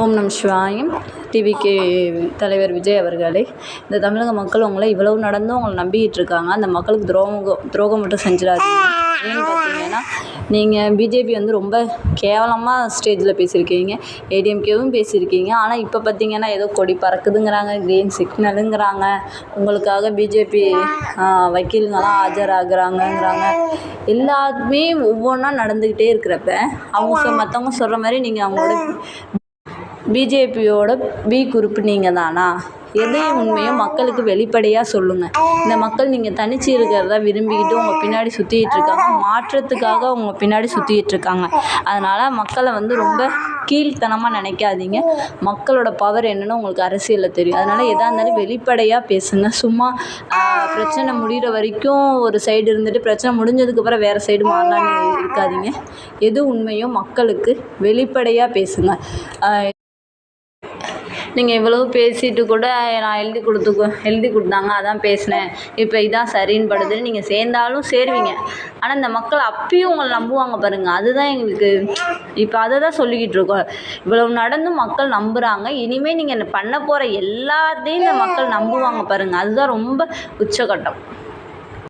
ஓம் நம் சிவாயம். டிவிகே தலைவர் விஜய் அவர்களே இந்த தமிழக மக்கள் உங்களை இவ்வளவு நடந்தும் உங்களை நம்பிக்கிட்டு இருக்காங்க. அந்த மக்களுக்கு துரோகம் துரோகம் மட்டும் செஞ்சிடாதீங்க. ஏன்னு பார்த்தீங்கன்னா நீங்கள் பிஜேபி வந்து ரொம்ப கேவலமாக ஸ்டேஜில் பேசியிருக்கீங்க. ஏடிஎம்கேவும் பேசியிருக்கீங்க. ஆனால் இப்போ பார்த்தீங்கன்னா ஏதோ கொடி பறக்குதுங்கிறாங்க க்ரீன் சிக்னலுங்கிறாங்க உங்களுக்காக பிஜேபி வக்கீலுங்கெல்லாம் ஆஜராகிறாங்கங்கிறாங்க. எல்லாத்துமே ஒவ்வொன்றா நடந்துக்கிட்டே இருக்கிறப்ப அவங்க மற்றவங்க சொல்கிற மாதிரி நீங்கள் அவங்களோட பிஜேபியோட பி குரூப் நீங்கள் தானா எதையும் உண்மையோ மக்களுக்கு வெளிப்படையாக சொல்லுங்கள் இந்த மக்கள் நீங்கள் தனிச்சு இருக்கிறத விரும்பிக்கிட்டு உங்கள் பின்னாடி சுற்றிக்கிட்டு இருக்காங்க. மாற்றத்துக்காக உங்கள் பின்னாடி சுற்றிக்கிட்டு இருக்காங்க. அதனால் மக்களை வந்து ரொம்ப கீழ்த்தனமாக நினைக்காதீங்க. மக்களோட பவர் என்னன்னு உங்களுக்கு அரசியலில் தெரியும். அதனால் எதாக இருந்தாலும் வெளிப்படையாக பேசுங்க. சும்மா பிரச்சனை முடிகிற வரைக்கும் ஒரு சைடு இருந்துட்டு பிரச்சனை முடிஞ்சதுக்கப்புறம் வேறு சைடு மாறலான்னு இருக்காதீங்க. எது உண்மையோ மக்களுக்கு வெளிப்படையாக பேசுங்க. நீங்கள் இவ்வளவு பேசிட்டு கூட நான் எழுதி கொடுத்து எழுதி கொடுத்தாங்க அதான் பேசினேன். இப்போ இதான் சரின்னு படுதுன்னு நீங்கள் சேர்ந்தாலும் சேருவீங்க. ஆனால் இந்த மக்கள் அப்பயும் உங்களை நம்புவாங்க பாருங்கள் அதுதான் எங்களுக்கு இப்போ அதை தான் சொல்லிக்கிட்டு இருக்கோம். இவ்வளவு நடந்தும் மக்கள் நம்புகிறாங்க இனிமேல் நீங்கள் பண்ண போகிற எல்லாத்தையும் இந்த மக்கள் நம்புவாங்க பாருங்கள் அதுதான் ரொம்ப உச்சக்கட்டம்